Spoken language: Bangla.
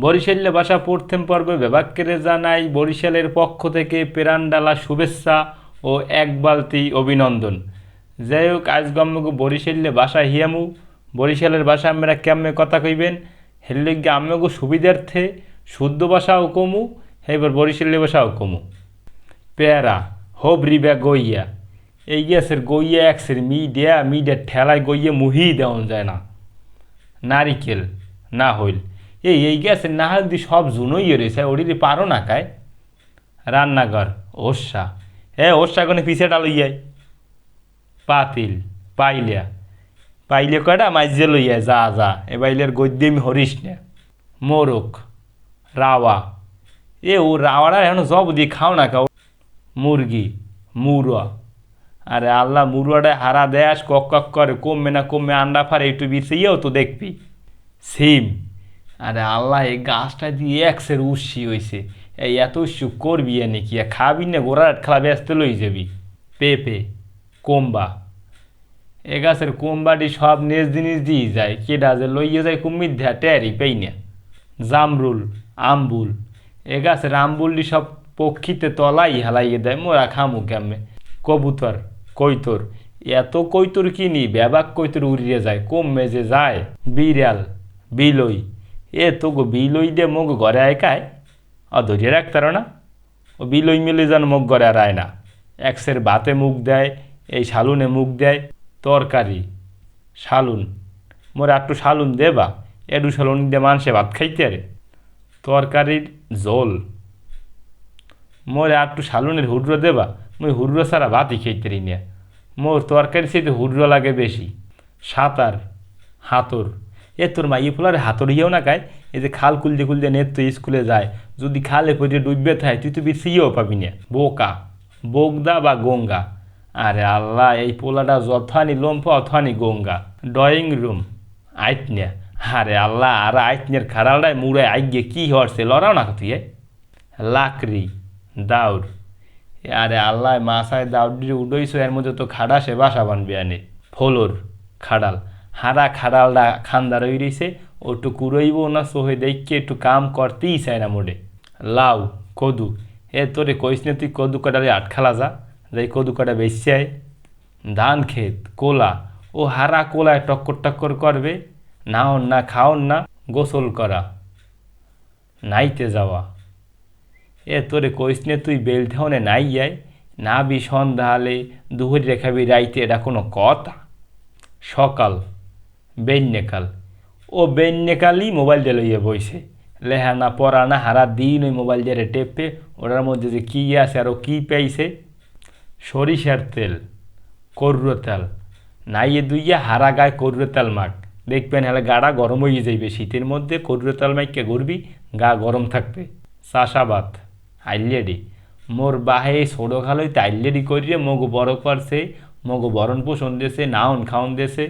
বরিশালে বাসা প্রথম পর্বে বেবাক্কেরে জানাই বরিশালের পক্ষ থেকে পেরান্ডালা শুভেচ্ছা ও এক বালতি অভিনন্দন। যাই হোক, আজ গম্মগু বরিশালে বাসা হিয়ামু। বরিশালের ভাষা আমরা কেমনে কথা কইবেন? হেললে গিয়ে আমিগো সুবিধার্থে শুদ্ধ ভাষাও কমু এবার বরিশালের ভাষাও কমু। পেয়ারা হবরি ব্যাগ গইয়া। এই গ্যাসের গইয়া, একসের মিডিয়া মিডিয়া ঠেলায় গইয়া মুহি দেওয়া যায় না। নারিকেল, না হইল। এই এই গ্যাসের না হইল দি সব জুনোই রয়েছে ওড়িরে পারো না কায়। রান্নাঘর, ওষা। এ, ওষা কোনে পিছে ডালইয়াই পাতিল, পাইলিয়া। পাইলে কয়টা? মাইজে লইয়া যা যা। এ বাইলের গদ্যে আমি হরিস না। মোরক রাওয়া। এ, ও রাওয়াটা এখন জব দিয়ে খাও না খাও মুরগি, মুরুয়া। আরে আল্লাহ মুরুয়াটা হারা দেয়াস, কক কক করে। কমবে না, কমবে, আন্ডা ফারে একটু বিছিয়েও তো দেখবি। সিম। আরে আল্লাহ, এই গাছটা দিয়ে একসের উৎসি হয়েছে এই এত উৎসু করবি নাকি? খাবি না গোড়ার খেলা ব্যস্ত লই যাবি। পেঁপে কোম্বা। এ গাছের কোম্বাটি সব নেজ জিনিস দিয়ে যায়। কেডা যে লইয়ে যায় কুমির ধা টেরি পেই না। জামরুল, আম্বুল। এ গাছের আম্বুলটি সব পক্ষীতে তলাই হেলাইয়ে দেয়। মোরা খামু কেমনে? কবুতর, কৈতর। এত কৈতর কিনি ব্যাবাক কৈতর উড়িয়ে যায়। কমে যে যায়। বিড়াল, বিলই। এ তো গো বিলই দে মুখ ঘরে আয় কায়। অ ধরিয়ে রাখতার না। ও বিলই মিলে যেন মুখ ঘরে আর আয় না। একসের ভাতে মুখ দেয়, এই শালুনে মুখ দেয়, তরকারি, শালুন। মোরে একটু শালুন দেবা এডু শালুন দিয়ে মানুষে ভাত খাইতে রে। তরকারির জোল। মোরে একটু শালুনের হুড্রো দেবা মুই হুড্রো ছাড়া ভাতই খাইতে রি মোর তরকারি সেতে হুড্রো লাগে বেশি। সাঁতার, হাতর। এ তোর মা ই ফুলার হাতর হিয়েও না কায় এই যে খাল কুলতে কুলতে নেত তো স্কুলে যায়। যদি খালে পড়ে ডুববে থাকে তুই তো বেশিও পাবি না। বোকা। বোগদা বা গঙ্গা। আরে আল্লাহ, এই পোলাটা যথানি লম্ফ অথানি গঙ্গা। ড্রয়িং রুম আইতনিয়া আরে আল্লাহ, আর আইতনিয়ার খারালটায় মুড়ে আইগে কি হরছে? লড়াও না তুই? লাকড়ি। দাউর আরে আল্লাহ মাসায় দাউডি উডইছো, এর মধ্যে তো খাড়া সে বাসা বানবে আনে। ফলোর খাড়াল। হারা খাড়ালটা খান্দার হয়ে রইছে ওটু কুড়ইব না সোহে দেখকে একটু কাম করতেই চায় না মোড়ে লাউ, কদু, এ তোরে কইস না তুই কদু কাটারে আটখালা যা যাই কদু কাটা বেশি আয়। ধান ক্ষেত, কোলা, ও হারা কোলায় টক্কর টক্কর করবে, নাওন না খাওন না, গোসল করা, নাইতে যাওয়া। এ তোরে কইস নে তুই বেলঠাউনে নাই যাই না বি সন্ধ্যা হলে দুপুর রেখাবি রাইতে, এটা কোনো কথা? সকাল বেন্যকাল ও বেন্যকালই মোবাইল দিয়ে লইয়ে বইছে। লেহা না পড়া, না হারা দিন ওই মোবাইল দিয়ে টেপে, ওটার মধ্যে যে কী আছে আর ও কী পেয়েছে? সরিষার তেল করুর তেল। নাইয়ে দুইয়া হারা গায়ে করুর তেল মাখ। দেখবেন হলে গাড়া গরম হয়ে যাইবে। শীতের মধ্যে করুর তেল মাইকে ঘুরবি গা গরম থাকবে। চাষাবাদ আইলেডি মোর বাহে ছোটো খালই আইলেডি করিয়ে মগু বড় করছে মগু বরণ পোষণ দেছে নাউন খাউন দেছে